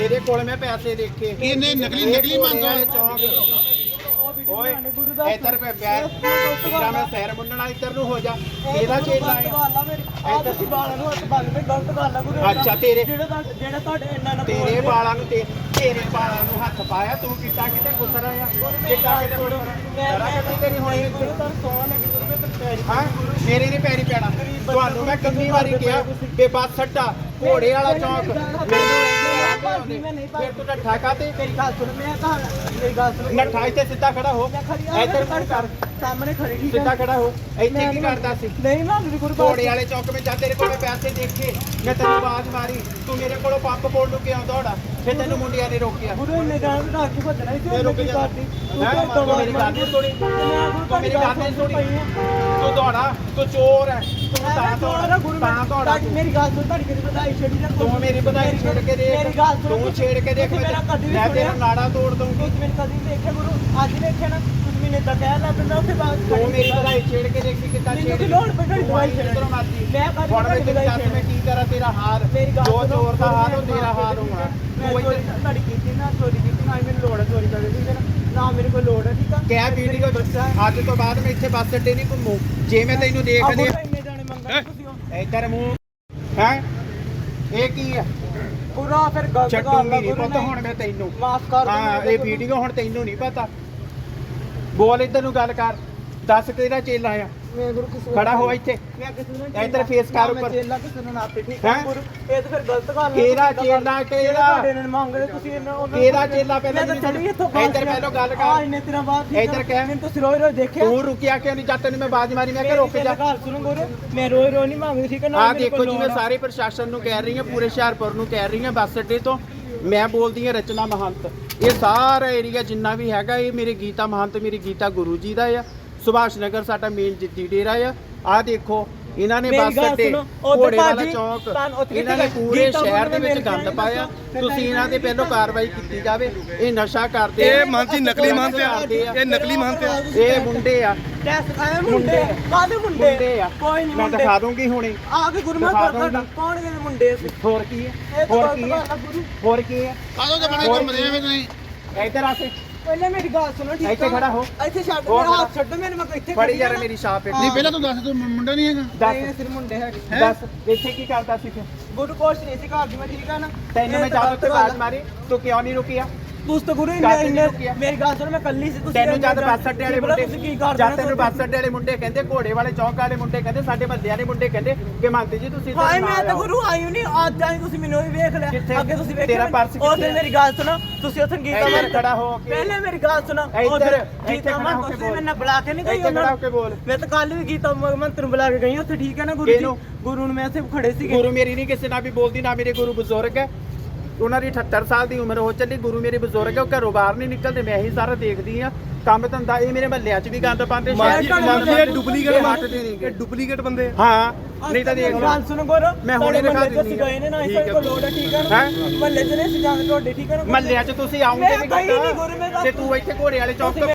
ਤੇਰੇ ਕੋਲ ਮੈਂ ਪੈਸੇ ਦੇਖੇ ਇਹਨੇ ਨਕਲੀ- ਨਕਲੀ। ਵਾਲੇ ਚੌਂਕ। ਓਏ ਇੱਧਰ ਪੈ ਬੈਠ ਤੇਰਾ ਮੈਂ ਸੈਰ ਮੁੰਨਣਾ ਇੱਧਰ ਨੂੰ ਹੋ ਜਾ। ਇਹਦਾ ਚੇਲਾ ਹੈ। ਅੱਛਾ, ਤੇਰੇ- ਜਿਹੜਾ ਤੁਹਾਡੇ ਇੰਨਾ ਨਾ ਤੇਰੇ ਵਾਲਾਂ ਨੂੰ ਤੇ ਤੇਰੇ ਵਾਲਾਂ ਨੂੰ ਹੱਥ ਪਾਇਆ ਤੂੰ ਕਿੱਦਾਂ ਕਿਤੇ ਗੁੱਸਰ ਆ ਕਿੱਦਾਂ ਕਿਤੇ ਜਰਾ ਕਿਤੇ ਤੇਰੀ ਹੋਣੀ ਹਾਂ ਮੇਰੇ ਨੇ ਪੈਰੀ ਪੈਣਾ। ਤੁਹਾਨੂੰ ਮੈਂ ਕਿੰਨੀ ਵਾਰੀ ਕਿਹਾ ਬੇਬਸ ਸੱਟਾ ਘੋੜੇ ਵਾਲਾ ਚੌਂਕ। ਮੈਨੂੰ ਇੰਨੇ ਆਉਂਦੇ ਫਿਰ ਤੂੰ ਨੱਠਾ ਕਾਤੇ ਮੇਰੀ ਗੱਲ ਸੁਣ ਮੈਂ ਤਾਂ ਮੇਰੀ ਗੱਲ ਸੁਣ। ਨੱਠਾ ਇੱਥੇ ਸਿੱਧਾ ਖੜਾ ਹੋ। ਮੈਂ ਖੜੀ ਆ ਇੱਧਰ ਮੂੰਹ ਕਰ। ਸਾਹਮਣੇ ਖੜੀ ਠੀਕ ਸਿੱਧਾ ਖੜਾ ਹੋ। ਇੱਥੇ ਕੀ ਕਰਦਾ ਸੀ? ਨਹੀਂ ਨਾ ਮੇਰੀ ਗੁਰੂ ਘੋੜੇ ਵਾਲੇ ਚੌਂਕ ਵਿੱਚ ਜਾ ਤੇਰੇ ਕੋਲੇ ਪੈਸੇ ਦੇਖੇ ਮੈਂ ਤੈਨੂੰ ਆਵਾਜ਼ ਮਾਰੀ। ਤੂੰ ਮੇਰੇ ਕੋਲੋਂ ਪੰਪ ਪਾਉਣ ਨੂੰ ਕਿਉਂ ਦੌੜਾ? ਫਿਰ ਤੈਨੂੰ ਮੁੰਡਿਆਂ ਨੇ ਰੋਕਿਆ। ਗੁਰੂ ਇੰਨੇ ਜਾਣ ਦਾ ਅੱਖ ਭੱਜਣਾ ਸੀ ਫਿਰ ਰੁਕ ਜਾ। ਹੈਂ? ਤੂੰ ਮੇਰੀ ਗੱਲ ਨਹੀਂ ਸੁਣੀ। ਤੂੰ ਮੇਰੀ ਗੱਲ ਨਹੀਂ ਸੁਣੀ। ਤੂੰ ਦੌੜਾ ਤੂੰ ਚੋਰ ਹੈ ਤੂੰ ਤਾਂ ਦੌੜਾ ਤਾਂ ਦੌੜਾ ਤੂੰ। ਮੇਰੀ ਗੱਲ ਸੁਣ ਤੁਹਾਡੀ ਕਿਹਦੀ ਵਧਾਈ ਛੇੜੀ ਨਾ ਤੂੰ ਮੇਰੀ ਵਧਾਈ ਛੇੜ ਕੇ ਦੇਖ। ਮੇਰੀ ਗੱਲ ਸੁਣ। ਤੂੰ ਛੇੜ ਕੇ ਦੇਖ। ਤੁਸੀਂ ਮੇਰਾ ਕਦੀ ਵੀ ਮੈਂ ਤੇਰਾ ਸੁਣਿਆ? ਨਾੜਾ ਤੋੜ ਦੂੰਗੀ ਤੁਸੀਂ ਮੈਨੂੰ ਕਦੀ ਨਹੀਂ ਦੇਖਿਆ ਗੁਰੂ। ਅੱਜ ਦੇਖਿਆ ਨਾ ਤੁਸੀਂ ਮੈਨੂੰ ਤਾਂ ਕਹਿ ਲੱਗ ਪਿਆ ਉੱਥੇ ਬਾਅਦ ਤੂੰ ਮੇਰੀ ਵਧਾਈ ਛੇੜ ਕੇ ਦੇਖੀ ਕਿੱਦਾਂ ਮੈਨੂੰ ਛੇੜ ਕੀ ਲੋੜ ਪਈ ਤੁਹਾਡੀ ਵਧਾਈ ਛੇੜਨ ਦੀ? ਜਿੱਧਰੋਂ ਮਰਜ਼ੀ। ਮੈਂ ਕਦੀ ਹੁਣ ਮੈਂ ਤੈਨੂੰ ਵਧਾਈ ਦੱਸ ਮੈਂ ਕੀ ਕਰਾਂ ਤੇਰਾ ਹਾਲ ਮੇਰੀ ਗੱਲ ਜੋ ਸੁਣੋ, ਚੋਰ ਦਾ ਹਾਲ ਉਹ ਤੇਰਾ ਹਾਲ ਹੋਊਗਾ ਮੈਂ ਤੂੰ ਚੋਰੀ ਇੱਥੇ ਤੁਹਾਡੀ ਕੀਤੀ ਨਾ ਚੋਰੀ ਕੀਤੀ ਨਾ ਹੀ ਮੈਨੂੰ ਲੋੜ ਹੈ ਚੋਰੀ ਕਰਨ ਦੀ ਠੀਕ ਹੈ ਨਾ? ਨਾ ਮੇਰੇ ਕੋਲ ਲੋੜ ਹੈ ਠੀਕ ਆ? ਕਹਿ ਵੀਡੀਓ ਅੱਜ ਤੋਂ ਬਾਅਦ ਮੈਂ ਇੱਥੇ ਬੱਸ ਅੱਡੇ ਨਹੀਂ ਘੁੰਮੂ। ਜੇ ਮੈਂ ਤੈਨੂੰ ਦੇਖ ਆਹ ਲਿਆ ਗੁਰੂ ਇੰਨੇ ਜਾਣੇ ਮੰਗਣ ਤੁਸੀਂ ਉਹ। ਇੱਧਰ ਮੂੰਹ। ਹੈ? ਇਹ ਕੀ ਆ? ਪੂਰਾ ਫਿਰ ਗਲਤ ਗੱਲ ਚੱਟੂਗੀ ਆ ਨਹੀਂ ਗੁਰੂ ਪਤਾ ਨੇ ਹੁਣ ਮੈਂ ਤੈਨੂੰ। ਮਾਫ ਕਰ ਦਿਓ ਹਾਂ ਮੈਨੂੰ ਇਹ ਗੁਰੂ। ਵੀਡੀਓ ਹੁਣ ਤੈਨੂੰ ਨਹੀਂ ਪਤਾ। ਬੋਲ ਇੱਧਰ ਨੂੰ ਗੱਲ ਕਰ। ਦੱਸ ਕਿਹੜਾ ਚੇਲਾ ਆ? ਮੈਂ ਗੁਰੂ ਕਿਸੇ ਖੜਾ ਹੋ ਇੱਥੇ ਮੈਂ ਕਿਸੇ ਨੂੰ ਇੱਧਰ face ਕਰ ਉੱਪਰ। ਚੇਲਾ ਕਿਸੇ ਨੂੰ ਨਾ ਆਪੇ ਠੀਕ ਹੈ? ਗੁਰੂ ਇਹ ਤਾਂ ਫਿਰ ਗਲਤ ਗੱਲ ਹੈ ਕਿਹੜਾ ਤਾਂ ਚੇਲਾ, ਕਿਹੜਾ? ਤੁਹਾਡੇ ਨਾਲ ਮੰਗਦੇ ਤੁਸੀਂ ਇਹਨਾਂ ਉਹਨਾਂ ਨੂੰ- ਕਿਹੜਾ ਚੇਲਾ ਪਹਿਲਾਂ ਮੈਂ ਤਾਂ ਚੜੀ ਇੱਥੋਂ ਇੱਧਰ ਪਹਿਲਾਂ ਗੱਲ ਕਰ। ਆ ਇੰਨੇ ਦਿਨਾਂ ਬਾਅਦ ਠੀਕ ਆ। ਇੱਧਰ ਕਹਿ। ਮੈਨੂੰ ਰੋਜ਼ ਰੋਜ਼ ਦੇਖਿਆ ਤੂੰ ਰੁਕਿਆ ਕਿਉਂ ਨਹੀਂ ਜਦ ਤੈਨੂੰ ਮੈਂ ਬਾਜ਼ ਮਾਰੀ ਮੈਂ ਕਿ ਰੁਕ ਜਾ ਗੱਲ ਸੁਣੋ ਗੁਰੂ ਮੈਂ ਰੋਜ਼ ਰੋਜ਼ ਨਹੀਂ ਮੰਗਦੀ ਠੀਕ ਹੈ ਨਾ ਆ ਦੇਖੋ ਜੀ ਮੈਂ। ਸਾਰੇ ਪ੍ਰਸ਼ਾਸਨ ਨੂੰ ਕਹਿ ਰਹੀ ਹਾਂ ਪੂਰੇ ਹੁਸ਼ਿਆਰਪੁਰ ਨੂੰ ਕਹਿ ਰਹੀ ਹਾਂ ਬੱਸ ਅੱਡੇ ਤੋਂ ਮੈਂ ਬੋਲਦੀ ਹਾਂ ਰਚਨਾ ਮਹੰਤ ਇਹ ਸਾਰਾ ਏਰੀਆ ਜਿੰਨਾ ਵੀ ਹੈਗਾ ਇਹ ਮੇਰੇ ਗੀਤਾ ਮਹੰਤ ਮੇਰੀ ਗੀਤਾ ਗੁਰੂ ਜੀ ਦਾ ਆ ਸੁਭਾਸ਼ ਨਗਰ ਸਾਡਾ ਮੇਨ ਜਿੱਦੀ ਡੇਰਾ ਆ। ਆ ਦੇਖੋ ਇਹਨਾਂ ਨੇ ਬੱਸ ਅੱਡੇ ਘੋੜੇ ਵਾਲਾ ਚੌਂਕ ਇਹਨਾਂ ਨੇ ਪੂਰੇ ਸ਼ਹਿਰ ਦੇ ਵਿੱਚ ਗੰਦ ਪਾਇਆ। ਤੁਸੀਂ ਇਹਨਾਂ ਦੇ ਪਹਿਲੋਂ ਕਾਰਵਾਈ ਕੀਤੀ ਜਾਵੇ। ਇਹ ਨਸ਼ਾ ਕਰਦੇ। ਇਹ ਮੰਨਤੀ ਨਕਲੀ ਮੰਨਤੇ ਆ। ਇਹ ਨਕਲੀ ਮੰਨਤੇ ਆ। ਇਹ ਮੁੰਡੇ ਆ। ਟੈਸਟ ਖਾਏ ਮੁੰਡੇ ਮੁੰਡੇ। ਕਾਹਦੇ ਮੁੰਡੇ? ਮੁੰਡੇ ਆ। ਕੋਈ ਨਹੀਂ ਮੈਂ ਮੁੰਡੇ। ਦਿਖਾ ਦੂੰਗੀ ਹੁਣੇ। ਆ ਕੇ ਗੁਰੂ ਮੈਂ ਦਿਖਾ ਕਰਦਾ। ਕੌਣ ਦੇ ਮੁੰਡੇ? ਸੀ ਹੋਰ ਕੀ ਹੈ ਹੋਰ ਕੀ ਹੈ ਹੋਰ ਕੀ ਹੈ ਕਾਹਦੋਂ ਦੇ ਬਣੇ ਘੁੰਮਦੇ ਆ ਫਿਰ ਤੁਸੀਂ। ਇੱਧਰ ਆ ਕੇ ਪਹਿਲੇ ਮੇਰੀ ਗੱਲ ਸੁਣੋ ਠੀਕ ਇੱਥੇ ਖੜਾ ਹੋ। ਇੱਥੇ ਛੱਡ ਹੋ ਮੇਰਾ। ਹੱਥ ਛੱਡੋ ਮੈਨੂੰ ਮੈਂ ਇੱਥੇ ਫੜੀ ਖੜੀ ਯਾਰ ਆ। ਮੇਰੀ ਛਾਪ ਇੱਕ ਨਹੀਂ ਪਹਿਲਾਂ ਤੂੰ ਦੱਸ ਤੂੰ ਮੁੰਡਾ ਨਹੀਂ ਹੈਗਾ? ਨਹੀਂ, ਦੱਸ ਸਿਰ ਮੁੰਡੇ ਹੈਗੇ। ਦੱਸ। ਇੱਥੇ ਕੀ ਕਰਦਾ ਸੀ ਫਿਰ? ਗੁਰੂ ਕੋਸ਼ ਨਹੀਂ ਸੀ ਘਰ ਦੀ ਮੈਂ ਠੀਕ ਆ ਨਾ। ਤੈਨੂੰ ਮੈਂ ਤਾਂ ਜਦ ਗੱਲ ਆ। ਮਾਰੀ ਤੂੰ ਕਿਉਂ ਨਹੀਂ ਰੁਕਿਆ? ਤੁਸੀਂ ਤਾਂ ਗੁਰੂ ਇੰਨੇ ਇੰਨੇ। ਮੇਰੀ ਗੱਲ ਸੁਣ ਮੈਂ ਕੱਲੀ ਸੀ ਤੁਸੀਂ ਤੈਨੂੰ ਜਦ ਬੱਸ ਅੱਡੇ ਵਾਲੇ ਮੁੰਡੇ ਤੁਸੀਂ ਕੀ ਕਰਦੇ ਜਦ ਤੈਨੂੰ ਬੱਸ ਅੱਡੇ ਵਾਲੇ ਮੁੰਡੇ ਕਹਿੰਦੇ ਘੋੜੇ ਵਾਲੇ ਚੌਂਕ ਵਾਲੇ ਮੁੰਡੇ ਕਹਿੰਦੇ ਸਾਡੇ ਬੰਦਿਆਂ ਦੇ ਮੁੰਡੇ ਕਹਿੰਦੇ ਕਿ ਮੰਨਦੇ ਜੀ ਤੁਸੀਂ ਹਾਏ ਮੈਂ ਤਾਂ। ਗੁਰੂ ਆਈ ਨਹੀਂ ਅੱਜ ਆਈ ਤੁਸੀਂ ਮੈਨੂੰ ਵੀ ਵੇਖ ਲਿਆ? ਅੱਗੇ ਤੁਸੀਂ ਤੇਰਾ ਵੇਖਿਆ ਪਰਸ ਕਿੱਥੇ ਮੇਰੀ ਗੱਲ ਸੁਣੋ ਤੁਸੀਂ ਉੱਥੇ ਗੀਤਾ ਮੰਨ ਖੜਾ ਹੋ ਕੇ ਪਹਿਲੇ ਮੇਰੀ ਗੱਲ ਸੁਣੋ ਇੱਧਰ- ਗੀਤਾ ਮੰਨ ਤੁਸੀਂ ਬੋਲ। ਮੈਨੂੰ ਬੁਲਾ ਕੇ ਨਹੀਂ ਗਈ ਬੋਲ ਮੈਂ ਤਾਂ ਕੱਲ ਵੀ ਗੀਤਾ ਮੰਤਰ ਨੂੰ ਬੁਲਾ ਕੇ ਗਈ ਉੱਥੇ ਠੀਕ ਹੈ ਨਾ ਗੁਰੂ ਜੀ? ਗੁਰੂ ਨੂੰ ਮੈਂ ਇੱਥੇ ਖੜੇ ਸੀਗੇ ਗੁਰੂ ਮੇਰੀ ਨਹੀਂ ਕਿਸੇ ਨਾਲ ਵੀ ਬੋਲਦੀ ਨਾ ਮੇਰੇ ਗੁਰੂ ਬਜ਼ੁਰਗ ਹੈ ਉਹਨਾਂ ਦੀ 78 ਸਾਲ ਦੀ ਉਮਰ ਹੋ ਚੱਲੀ ਗੁਰੂ ਮੇਰੇ ਬਜ਼ੁਰਗ ਹੈ ਉਹ ਘਰੋਂ ਬਾਹਰ ਨਹੀਂ ਨਿਕਲਦੇ ਮੈਂ ਹੀ ਸਾਰਾ ਦੇਖਦੀ ਆ ਕੰਮ ਧੰਦਾ ਇਹ ਮੇਰੇ ਮਹੱਲਿਆਂ 'ਚ ਵੀ ਗੰਦ ਪਾਉਂਦੇ ਇਹ। ਡੁਪਲੀਕੇਟ ਹਟਦੇ ਨਹੀਂਗੇ ਇਹ ਡੁਪਲੀਕੇਟ ਬੰਦੇ ਆ ਹਾਂ ਨਹੀਂ ਤਾਂ ਦੇਖ ਲਓ ਗੱਲ ਸੁਣੋ ਗੁਰੂ ਮੈਂ ਹੁਣੇ ਦਿਖਾ ਦਿੰਦੀ ਗਏ ਨੇ ਨਾ ਠੀਕ ਇਸੇ ਹੈ। ਕੋਲ ਲੋੜ ਹੈ ਠੀਕ ਹੈ ਨਾ ਹੈਂ? ਮਹੱਲੇ 'ਚ ਨੇ ਸਜਾਣ ਤੁਹਾਡੇ ਠੀਕ ਹੈ ਨਾ? ਮਹੱਲਿਆਂ 'ਚ ਤੁਸੀਂ ਆਉਂਗੇ ਮੈਂ ਵੀ ਗਈ ਗੁਰੂ, ਮੈਂ ਤਾਂ- ਤੇ ਤੂੰ ਇੱਥੇ ਘੋੜੇ ਵਾਲੇ ਚੌਕ ਤੋਂ